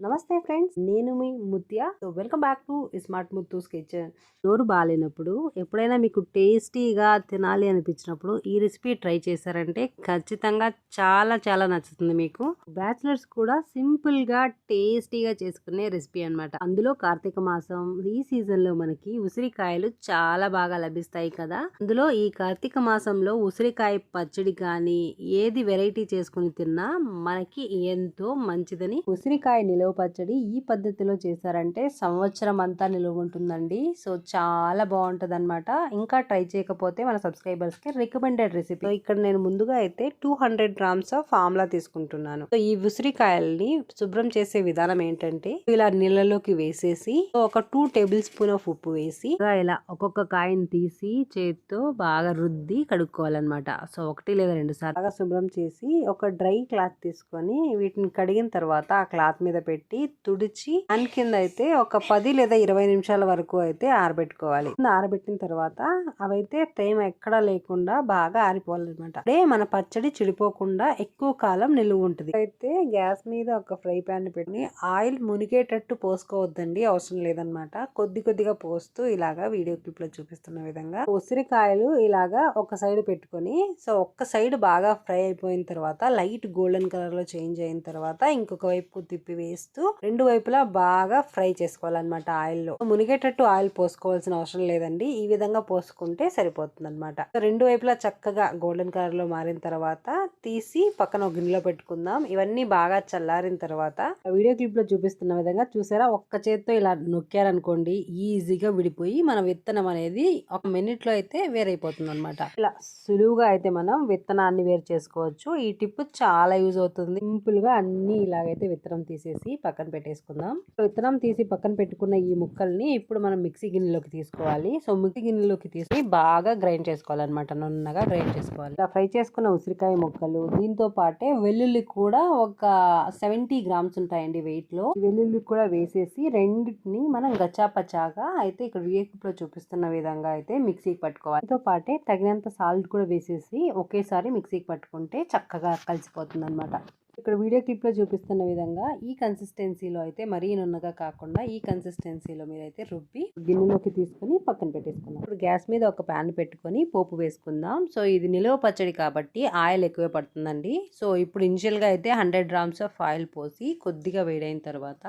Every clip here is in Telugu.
నమస్తే ఫ్రెండ్స్ నేను మీ Mutya. So welcome back to smart Muthu's kitchen. నోరు బాగాలేనప్పుడు ఎప్పుడైనా మీకు టేస్టీగా తినాలి అనిపించినప్పుడు ఈ రెసిపీ ట్రై చేశారంటే ఖచ్చితంగా చాలా చాలా నచ్చుతుంది మీకు. బ్యాచిలర్స్ కూడా సింపుల్గా టేస్టీగా చేసుకునే రెసిపీ అన్నమాట. అందులో కార్తీక మాసం ఈ సీజన్లో మనకి ఉసిరికాయలు చాలా బాగా లభిస్తాయి కదా. అందులో ఈ కార్తీక మాసంలో ఉసిరికాయ పచ్చడి కానీ ఏది వెరైటీ చేసుకుని తిన్నా మనకి ఎంతో మంచిదని ఉసిరికాయ నిలువ పచ్చడి ఈ పద్ధతిలో చేశారంటే సంవత్సరం అంతా నిలువ ఉంటుందండి సో చాలా బాగుంటుంది అనమాట ఇంకా ట్రై చేయకపోతే మన సబ్స్క్రైబర్స్కి రికమెండెడ్ రెసిపీ. ఇక్కడ నేను ముందుగా అయితే two hundred grams of amla తీసుకుంటున్నాను. సో ఈ ఉసిరికాయల్ని శుభ్రం చేసే విధానం ఏంటంటే ఇలా నీళ్ళలోకి వేసేసి ఒక టూ టేబుల్ స్పూన్ ఆఫ్ ఉప్పు వేసి ఇలా ఒక్కొక్క కాయని తీసి చేత్తో బాగా రుద్ది కడుక్కోవాలన్నమాట. సో ఒకటి లేదా రెండు సార్లు బాగా శుభ్రం చేసి ఒక డ్రై క్లాత్ తీసుకొని వీటిని కడిగిన తర్వాత ఆ క్లాత్ మీద పెట్టి పెట్టి తుడిచి దాని కింద అయితే ఒక పది లేదా ఇరవై నిమిషాల వరకు అయితే ఆరబెట్టుకోవాలి. ఆరబెట్టిన తర్వాత అవైతే తేమ ఎక్కడా లేకుండా బాగా ఆరిపోవాలన్నమాట. అదే మన పచ్చడి చెడిపోకుండా ఎక్కువ కాలం నిలువ ఉంటుంది. అయితే గ్యాస్ మీద ఒక ఫ్రై పాన్ పెట్టి ఆయిల్ మునిగేటట్టు పోసుకోవద్దండి అవసరం లేదనమాట కొద్ది కొద్దిగా పోస్తూ ఇలాగా వీడియో క్లిప్లో చూపిస్తున్న విధంగా ఉసిరికాయలు ఇలాగా ఒక సైడ్ పెట్టుకొని సో ఒక్క సైడ్ బాగా ఫ్రై అయిపోయిన తర్వాత లైట్ గోల్డెన్ కలర్లో చేంజ్ అయిన తర్వాత ఇంకొక వైపు తిప్పి వేసి వేస్తూ రెండు వైపులా బాగా ఫ్రై చేసుకోవాలన్నమాట ఆయిల్లో. మునిగేటట్టు ఆయిల్ పోసుకోవాల్సిన అవసరం లేదండి. ఈ విధంగా పోసుకుంటే సరిపోతుంది అనమాట రెండు వైపులా చక్కగా గోల్డెన్ కలర్లో మారిన తర్వాత తీసి పక్కన ఒక గిన్నెలో పెట్టుకుందాం. ఇవన్నీ బాగా చల్లారిన తర్వాత వీడియో క్లిప్లో చూపిస్తున్న విధంగా చూసారా? ఒక్క చేత్తో ఇలా నొక్కారనుకోండి ఈజీగా విడిపోయి మన విత్తనం అనేది ఒక మినిట్లో అయితే వేరైపోతుంది అనమాట ఇలా సులువుగా అయితే మనం విత్తనాన్ని వేరు చేసుకోవచ్చు. ఈ టిప్ చాలా యూజ్ అవుతుంది. సింపుల్గా అన్ని ఇలాగైతే విత్తనం తీసేసి పక్కన పెట్టేసుకుందాం. విత్తనం తీసి పక్కన పెట్టుకున్న ఈ ముక్కల్ని ఇప్పుడు మనం మిక్సీ గిన్నెలోకి తీసుకోవాలి. సో మిక్సీ గిన్నెలోకి తీసుకుని బాగా గ్రైండ్ చేసుకోవాలన్నమాట. నున్నగా గ్రైండ్ చేసుకోవాలి. ఇలా ఫ్రై చేసుకున్న ఉసిరికాయ ముక్కలు దీంతో పాటే వెల్లుల్లి కూడా ఒక సెవెంటీ గ్రామ్స్ ఉంటాయండి వెయిట్లో. వెల్లుల్లి కూడా వేసేసి రెండింటిని మనం గచ్చాపచ్చాగా అయితే ఇక్కడ లో చూపిస్తున్న విధంగా అయితే మిక్సీకి పట్టుకోవాలి. దీంతో పాటే తగినంత సాల్ట్ కూడా వేసేసి ఒకేసారి మిక్సీకి పట్టుకుంటే చక్కగా కలిసిపోతుంది అనమాట ఇక్కడ వీడియో క్లిప్లో చూపిస్తున్న విధంగా ఈ కన్సిస్టెన్సీలో అయితే మరీ నున్నగా కాకుండా ఈ కన్సిస్టెన్సీలో మీరైతే రుబ్బి గిన్నెలోకి తీసుకుని పక్కన పెట్టేసుకుందాం. ఇప్పుడు గ్యాస్ మీద ఒక ప్యాన్ పెట్టుకొని పోపు వేసుకుందాం. సో ఇది నిలువ పచ్చడి కాబట్టి ఆయిల్ ఎక్కువే పడుతుందండి. సో ఇప్పుడు ఇనిషియల్గా అయితే హండ్రెడ్ గ్రామ్స్ ఆఫ్ ఆయిల్ పోసి కొద్దిగా వేడైన తర్వాత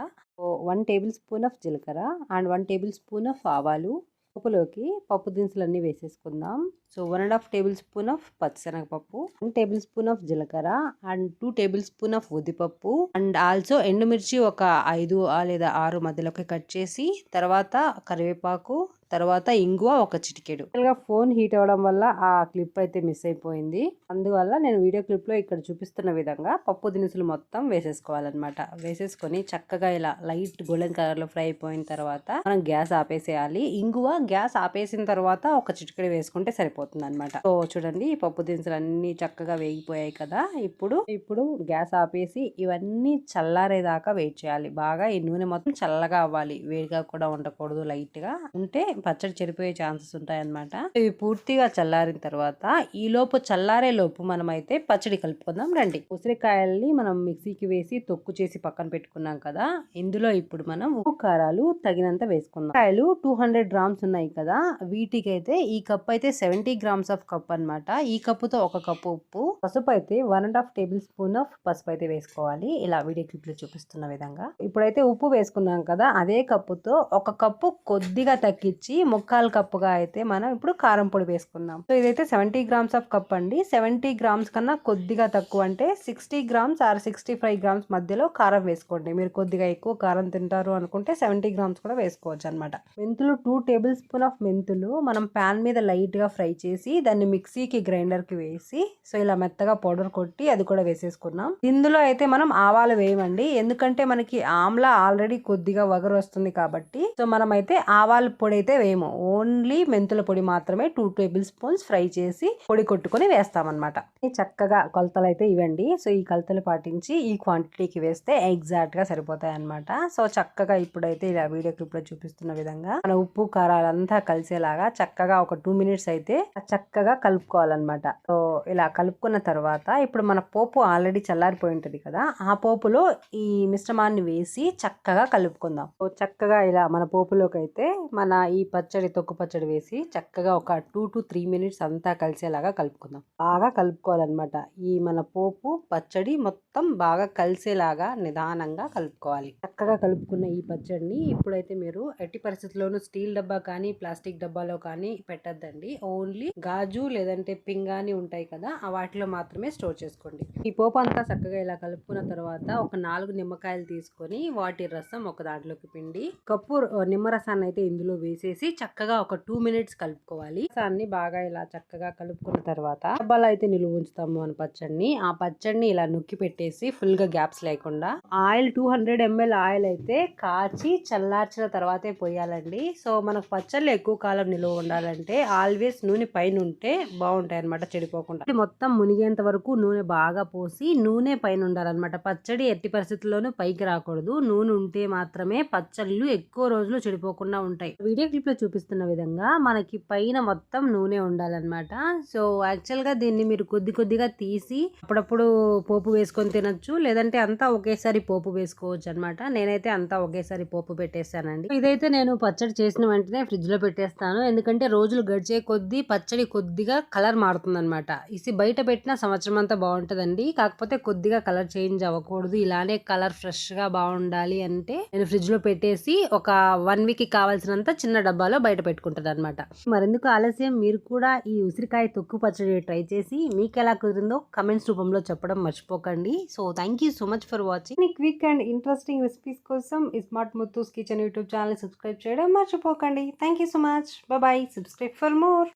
వన్ టేబుల్ స్పూన్ ఆఫ్ జీలకర్ర and one tablespoon of ఆవాలు పప్పులోకి పప్పు దినుసులన్నీ వేసేసుకుందాం. So one and half tablespoon of పచ్చిశనగపప్పు వన్ టేబుల్ స్పూన్ ఆఫ్ జీలకర్ర and two tablespoon of ఉద్దిపప్పు అండ్ ఆల్సో ఎండుమిర్చి ఒక ఐదు లేదా ఆరు మధ్యలోకి కట్ చేసి తర్వాత కరివేపాకు తర్వాత ఇంగువ ఒక చిటికెడు. ఫోన్ హీట్ అవ్వడం వల్ల ఆ క్లిప్ అయితే మిస్ అయిపోయింది. అందువల్ల నేను వీడియో క్లిప్లో ఇక్కడ చూపిస్తున్న విధంగా పప్పు దినుసులు మొత్తం వేసేసుకోవాలన్నమాట. వేసేసుకొని చక్కగా ఇలా లైట్ గోల్డెన్ కలర్లో ఫ్రై అయిపోయిన తర్వాత మనం గ్యాస్ ఆపేసేయాలి. ఇంగువ గ్యాస్ ఆపేసిన తర్వాత ఒక చిటికెడు వేసుకుంటే సరిపోతుంది అనమాట సో చూడండి ఈ పప్పు దినుసులు అన్ని చక్కగా వేగిపోయాయి కదా. ఇప్పుడు ఇప్పుడు గ్యాస్ ఆపేసి ఇవన్నీ చల్లారేదాకా వెయిట్ చేయాలి. బాగా ఈ నూనె మొత్తం చల్లగా అవ్వాలి. వేడిగా కూడా ఉండకూడదు లైట్గా ఉంటే పచ్చడి చెడిపోయే ఛాన్సెస్ ఉంటాయన్నమాట. ఇవి పూర్తిగా చల్లారిన తర్వాత ఈ లోపు చల్లారే లోపు మనం అయితే పచ్చడి కలుపుకుందాం రండి. ఉసిరికాయల్ని మనం మిక్సీకి వేసి తొక్కు చేసి పక్కన పెట్టుకున్నాం కదా ఇందులో ఇప్పుడు మనం ఉప్పు కారాలు తగినంత వేసుకుందాం. కాయలు టూ హండ్రెడ్ గ్రామ్స్ ఉన్నాయి కదా వీటికి అయితే ఈ కప్ అయితే సెవెంటీ గ్రామ్స్ ఆఫ్ కప్ అన్నమాట. ఈ కప్పుతో ఒక కప్పు ఉప్పు పసుపు అయితే one and half tablespoon of పసుపు అయితే వేసుకోవాలి. ఇలా వీడియో క్లిప్లో చూపిస్తున్న విధంగా. ఇప్పుడైతే ఉప్పు వేసుకున్నాం కదా అదే కప్పుతో ఒక కప్పు కొద్దిగా తగ్గించి ముక్కాలు కప్పుగా అయితే మనం ఇప్పుడు కారం పొడి వేసుకుందాం. సో ఇదైతే సెవెంటీ గ్రామ్స్ ఆఫ్ కప్ అండి. సెవెంటీ గ్రామ్స్ కన్నా కొద్దిగా తక్కువ అంటే sixty grams or sixty five grams మధ్యలో కారం వేసుకోండి. మీరు కొద్దిగా ఎక్కువ కారం తింటారు అనుకుంటే సెవెంటీ గ్రామ్స్ కూడా వేసుకోవచ్చు అనమాట మెంతులు టూ టేబుల్ స్పూన్ ఆఫ్ మెంతులు మనం ప్యాన్ మీద లైట్గా ఫ్రై చేసి దాన్ని మిక్సీకి గ్రైండర్కి వేసి సో ఇలా మెత్తగా పౌడర్ కొట్టి అది కూడా వేసేసుకున్నాం ఇందులో అయితే మనం ఆవాలు వేయమండి. ఎందుకంటే మనకి ఆమ్లా ఆల్రెడీ కొద్దిగా వగరు వస్తుంది కాబట్టి సో మనం అయితే ఆవాల పొడి అయితే వేయము ఓన్లీ మెంతుల పొడి మాత్రమే టూ టేబుల్ స్పూన్స్ ఫ్రై చేసి పొడి కొట్టుకొని వేస్తామన్నమాట. ఈ చక్కగా కొలతలు అయితే ఇవ్వండి. సో ఈ కొలతలు పాటించి ఈ క్వాంటిటీకి వేస్తే ఎగ్జాక్ట్గా సరిపోతాయి అనమాట సో చక్కగా ఇప్పుడైతే ఇలా వీడియో క్లిప్లో చూపిస్తున్న విధంగా మన ఉప్పు కారాలంతా కలిసేలాగా చక్కగా ఒక టూ మినిట్స్ అయితే చక్కగా కలుపుకోవాలన్నమాట. సో ఇలా కలుపుకున్న తర్వాత ఇప్పుడు మన పోపు ఆల్రెడీ చల్లారిపోయి ఉంటుంది కదా ఆ పోపులో ఈ మిశ్రమాన్ని వేసి చక్కగా కలుపుకుందాం. సో చక్కగా ఇలా మన పోపులోకి అయితే మన ఈ పచ్చడి తొక్కు పచ్చడి వేసి చక్కగా ఒక టూ టు త్రీ మినిట్స్ అంతా కలిసేలాగా కలుపుకుందాం. బాగా కలుపుకోవాలన్నమాట. ఈ మన పోపు పచ్చడి మొత్తం బాగా కలిసేలాగా నిదానంగా కలుపుకోవాలి. చక్కగా కలుపుకున్న ఈ పచ్చడిని ఇప్పుడైతే మీరు ఎట్టి పరిస్థితుల్లోనూ స్టీల్ డబ్బా కానీ ప్లాస్టిక్ డబ్బాలో కానీ పెట్టద్దండి. ఓన్లీ గాజు లేదంటే పింగాని ఉంటాయి కదా ఆ వాటిలో మాత్రమే స్టోర్ చేసుకోండి. ఈ పోపు అంతా చక్కగా ఇలా కలుపుకున్న తర్వాత ఒక నాలుగు నిమ్మకాయలు తీసుకొని వాటి రసం ఒక దాంట్లోకి పిండి కప్పు నిమ్మరసాన్ని అయితే ఇందులో వేసేసి చక్కగా ఒక టూ మినిట్స్ కలుపుకోవాలి. అన్ని బాగా ఇలా చక్కగా కలుపుకున్న తర్వాత డబ్బాలో అయితే నిలువ ఉంచుతాము మన పచ్చడిని. ఆ పచ్చడిని ఇలా నొక్కి పెట్టేసి ఫుల్గా గ్యాప్స్ లేకుండా oil two hundred ML oil అయితే కాచి చల్లార్చిన తర్వాతే పోయాలండి. సో మనకు పచ్చళ్ళు ఎక్కువ కాలం నిలువ ఉండాలంటే ఆల్వేస్ నూనె పైన ఉంటే బాగుంటాయి అనమాట చెడిపోకుండా. మొత్తం మునిగేంత వరకు నూనె బాగా పోసి నూనె పైన ఉండాలన్నమాట. పచ్చడి ఎట్టి పరిస్థితుల్లోనూ పైకి రాకూడదు. నూనె ఉంటే మాత్రమే పచ్చళ్ళు ఎక్కువ రోజులు చెడిపోకుండా ఉంటాయి. వీడియో క్లిప్ క్లిప్లో చూపిస్తున్న విధంగా మనకి పైన మొత్తం నూనె ఉండాలన్నమాట. సో యాక్చువల్గా దీన్ని మీరు కొద్ది కొద్దిగా తీసి అప్పుడప్పుడు పోపు వేసుకొని తినొచ్చు. లేదంటే అంతా ఒకేసారి పోపు వేసుకోవచ్చు అనమాట నేనైతే అంతా ఒకేసారి పోపు పెట్టేస్తానండి. ఇదైతే నేను పచ్చడి చేసిన వెంటనే ఫ్రిడ్జ్లో పెట్టేస్తాను. ఎందుకంటే రోజులు గడిచే కొద్దీ పచ్చడి కొద్దిగా కలర్ మారుతుంది అనమాట ఇసి బయట పెట్టిన సంవత్సరం అంతా బాగుంటుందండి. కాకపోతే కొద్దిగా కలర్ చేంజ్ అవ్వకూడదు. ఇలానే కలర్ ఫ్రెష్గా బాగుండాలి అంటే నేను ఫ్రిడ్జ్లో పెట్టేసి ఒక వన్ వీక్కి కావాల్సినంత చిన్న డబ్బాలో బయట పెట్టుకుంటుంది అనమాట మరెందుకు ఆలస్యం? మీరు కూడా ఈ ఉసిరికాయ తొక్కు పచ్చడి ట్రై చేసి మీకు ఎలా కుదిరిందో కమెంట్స్ రూపంలో చెప్పడం మర్చిపోకండి. So thank you so much for watching quick and interesting recipes కోసం smart Muthu's kitchen YouTube channel subscribe చేయడం మర్చిపోకండి. Thank you so much bye subscribe for more